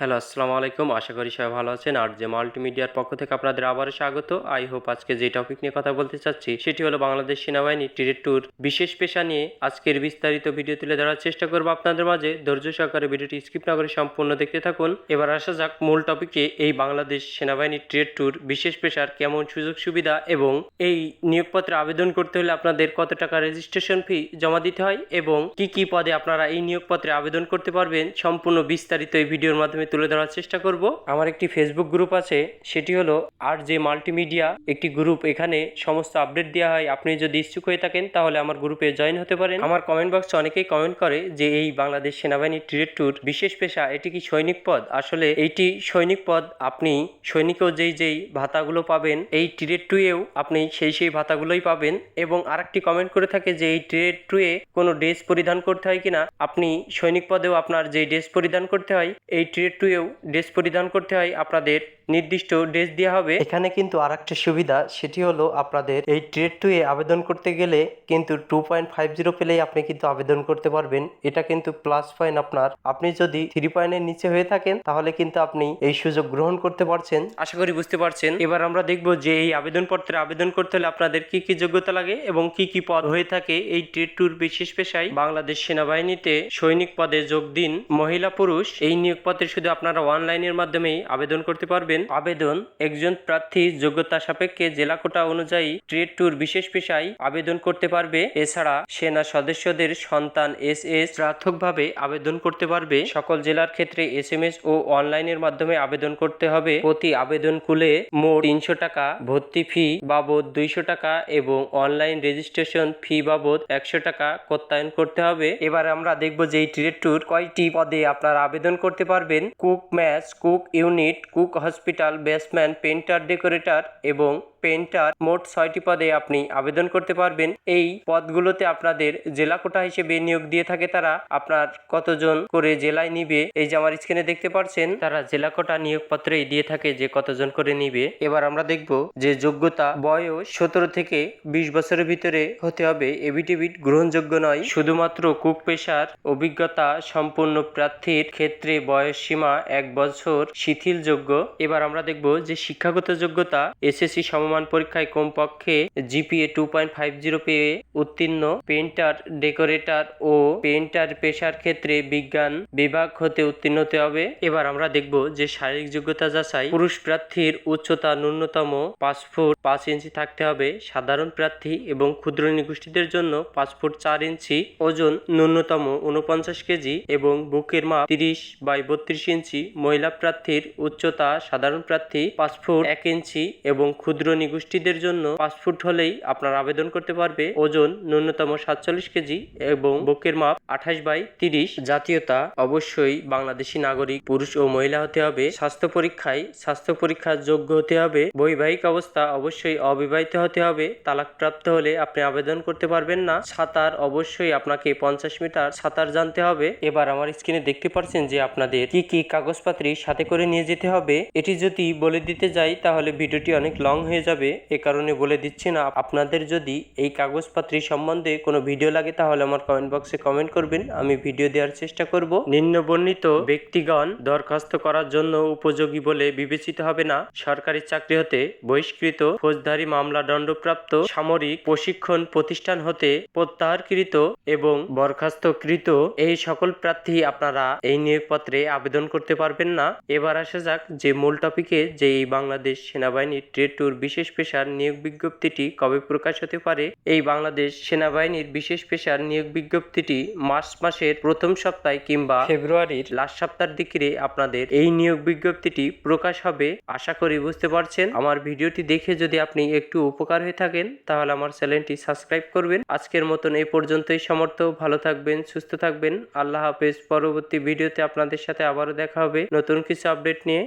Hello, আসসালামু আলাইকুম। আশা করি সবাই ভালো আছেন। আর যে মাল্টিমিডিয়ার পক্ষ থেকে আপনাদের আবারও স্বাগত। আই হোপ আজকে যে টপিক নিয়ে কথা বলতে চাচ্ছি, সেটি হলো বাংলাদেশ সেনাবাহিনী টিরেট ট্যুর বিশেষ পেশা নিয়ে আজকের বিস্তারিত ভিডিও তুলে ধরার চেষ্টা করব আপনাদের মাঝে। ধৈর্য সহকারে ভিডিওটি স্কিপ না করে সম্পূর্ণ দেখতে থাকুন। এবার আসা যাক মূল টপিকে এই বাংলাদেশ সেনাবাহিনী ট্রেড ট্যুর বিশেষ পেশার কেমন সুযোগ সুবিধা এবং এই নিয়োগপত্রে আবেদন করতে হলে আপনাদের কত টাকা রেজিস্ট্রেশন ফি জমা দিতে হয় এবং কি কি পদে আপনারা এই নিয়োগপত্রে আবেদন করতে পারবেন, সম্পূর্ণ বিস্তারিত এই ভিডিওর মাধ্যমে তুলে ধরার চেষ্টা করব। আমার একটি ফেসবুক গ্রুপ আছে, সেটি হলো আর যে মাল্টিমিডিয়া। একটি গ্রুপ এখানে সমস্ত আপডেট দেওয়া হয়। আপনি যদি ইচ্ছুক হয়ে থাকেন, তাহলে আমার গ্রুপে জয়েন হতে পারেন। আমার কমেন্ট বক্সে অনেকেই কমেন্ট করে যে, এই বাংলাদেশ সেনাবাহিনী ট্রেড ট্যুর বিশেষ পেশা, এটি কি সৈনিক পদ? আসলে এইটি সৈনিক পদ, আপনি সৈনিকও যেই যেই ভাতাগুলো পাবেন, এই ট্রেড টুয়েও আপনি সেই সেই ভাতাগুলোই পাবেন। এবং আরেকটি কমেন্ট করে থাকে যে, এই ট্রেড টুয়ে কোনো ড্রেস পরিধান করতে হয় কিনা? আপনি সৈনিক পদেও আপনার যে ড্রেস পরিধান করতে হয়, এই ট্রেড টুয়েও ড্রেস পরিধান করতে হয় আপনাদের নির্দিষ্ট ড্রেস দেওয়া হবে। এখানে কিন্তু আর একটা সুবিধা সেটি হলো আপনাদের এই ট্রেড টুয়ে আবেদন করতে গেলে কিন্তু টু পয়েন্ট ফাইভ জিরো পেলেই আপনি কিন্তু আবেদন করতে পারবেন। এটা কিন্তু প্লাস পয়েন্ট আপনার। আপনি যদি থ্রি পয়েন্টের নিচে হয়ে থাকেন তাহলে কিন্তু আপনি এই সুযোগ গ্রহণ করতে পারছেন। আশা করি বুঝতে পারছেন। এবার আমরা দেখব যে এই আবেদনপত্রে আবেদন করতে হলে আপনাদের কি কি যোগ্যতা লাগে এবং কি কি পদ হয়ে থাকে। এই ট্রেড টুর বিশেষ পেশায় বাংলাদেশ সেনাবাহিনীতে সৈনিক পদে যোগ দিন মহিলা পুরুষ। এই নিয়োগপত্রে শুধু আপনারা অনলাইনের মাধ্যমেই আবেদন করতে পারবেন। আবেদন, একজন প্রার্থী যোগ্যতা সাপেক্ষে জেলা কোটা অনুযায়ী ট্রেড ট্যুর বিশেষ পেশায় আবেদন করতে পারবে। এছাড়া সেনা সদস্যদের সন্তান এস এস প্রাথমিকভাবে আবেদন করতে পারবে। সকল জেলার ক্ষেত্রে এস এম এস ও অনলাইনের মাধ্যমে আবেদন করতে হবে। প্রতি আবেদন কুলে মোট তিনশো টাকা ভর্তি ফি বাবদ দুইশো টাকা এবং অনলাইন রেজিস্ট্রেশন ফি বাবদ একশো টাকা প্রত্যায়ন করতে হবে। এবার আমরা দেখব যে এই ট্রেড ট্যুর কয়টি পদে আপনারা আবেদন করতে পারবেন। Cook mess, cook unit, cook hospital baseman painter decorator এবং পেন্টার মোট ছয়টি পদে আপনি আবেদন করতে পারবেন। এই পদগুলোতে আপনাদের জেলা কোটা হিসেবে নিয়োগ দিয়ে থাকে তারা। আপনার কতজন করে জেলায় নিবে, এই যে আমার স্ক্রিনে দেখতে পাচ্ছেন, তারা জেলা কোটা নিয়োগপত্রেই দিয়ে থাকে যে কতজন করে নিবে। এবার আমরা দেখব যে যোগ্যতা, বয়স সতেরো থেকে বিশ বছরের ভিতরে হতে হবে। এবিটিবিট গ্রহণযোগ্য নয়। শুধুমাত্র কুক পেশার অভিজ্ঞতা সম্পূর্ণ প্রার্থীর ক্ষেত্রে বয়স সীমা এক বছর শিথিলযোগ্য। এবার আমরা দেখব যে শিক্ষাগত যোগ্যতা, এসএসসি সমমান পরীক্ষায় কমপক্ষে GPA two point five zero পেয়ে উত্তীর্ণ পেন্টার ডেকোরেটর ও পেন্টার পেশার ক্ষেত্রে বিজ্ঞান বিভাগ হতে উত্তীর্ণ হতে হবে। এবার আমরা দেখব যে শারীরিক যোগ্যতা যাচাই, পুরুষ প্রার্থীর উচ্চতা ন্যূনতম পাঁচ ফুট পাঁচ ইঞ্চি থাকতে হবে, সাধারণ প্রার্থী এবং ক্ষুদ্র নিগোষ্ঠীদের জন্য পাঁচ ফুট চার ইঞ্চি, ওজন ন্যূনতম উনপঞ্চাশ কেজি এবং বুকের মাপ তিরিশ বাই বত্রিশ ইঞ্চি, মহিলা প্রার্থীর উচ্চতা সাধারণ প্রার্থী পাঁচ ফুট এক ইঞ্চি এবং ক্ষুদ্র নিগোষ্ঠীদের জন্য ফুট হলেই আপনার আবেদন করতে পারবে। ওজন ন্যূনতম সাতচল্লিশ কেজি এবং বুকের মাপ আঠাশ বাই তিরিশ। জাতীয়তা, অবশ্যই বাংলাদেশি নাগরিক, পুরুষ ও মহিলা হতে হবে। স্বাস্থ্য পরীক্ষায় স্বাস্থ্য পরীক্ষার যোগ্য হতে হবে। বৈবাহিক অবস্থা অবশ্যই অবিবাহিত হতে হবে। তালাকপ্রাপ্ত হলে আপনি আবেদন করতে পারবেন না। সাঁতার অবশ্যই আপনাকে পঞ্চাশ মিটার সাঁতার জানতে হবে। এবার আমার স্ক্রিনে দেখতে পাচ্ছেন যে আপনাদের কি কি কাগজপত্রী সাথে করে নিয়ে যেতে হবে। এটি যদি বলে দিতে যাই, তাহলে ভিডিওটি অনেক লং হয়ে যাবে, এ কারণে বলে দিচ্ছি না। আপনাদের যদি এই কাগজপত্রী সম্বন্ধে কোনো ভিডিও লাগে, তাহলে আমার কমেন্ট বক্সে কমেন্ট করবেন। আমি ভিডিও দেওয়ার চেষ্টা করব। নিম্ন বর্ণিত ব্যক্তিগণ দরখাস্ত করার জন্য উপযোগী বলে বিবেচিত হবে না। সরকারি চাকরি হতে বহিষ্কৃত ফৌজদারি মামলা দণ্ডপ্রাপ্ত সামরিক প্রশিক্ষণ প্রতিষ্ঠান হতে প্রত্যাহারকৃত এবং বরখাস্তকৃত এই সকল প্রার্থী আপনারা এই নিয়োগপত্রে আবেদন করতে পারবেন না। এবার আসা যাক যে মূল টপিকে যে এই বাংলাদেশ সেনাবাহিনীর ট্রেড ট্যুর বিশেষ পেশার নিয়োগ বিজ্ঞপ্তিটি কবে প্রকাশ হতে পারে? এই বাংলাদেশ সেনাবাহিনীর বিশেষ পেশার নিয়োগ বিজ্ঞপ্তিটি মার্চ মাসের প্রথম সপ্তাহে কিংবা ফেব্রুয়ারির লাস্ট সপ্তাহের দিকে আপনাদের এই নিয়োগ বিজ্ঞপ্তিটি প্রকাশ হবে। আশা করি বুঝতে পারছেন। আমার ভিডিওটি দেখে যদি আপনি একটু উপকার হয়ে থাকেন তাহলে আমার চ্যানেলটি সাবস্ক্রাইব করবেন। আজকের মতন এই পর্যন্তই। সমর্থ ভালো থাকবেন সুস্থ থাকবেন। আল্লাহ হাফেজ। পরবর্তী ভিডিওতে আপনাদের সাথে আবারও দেখা হবে। নতুন কিছু আপডেট নিয়ে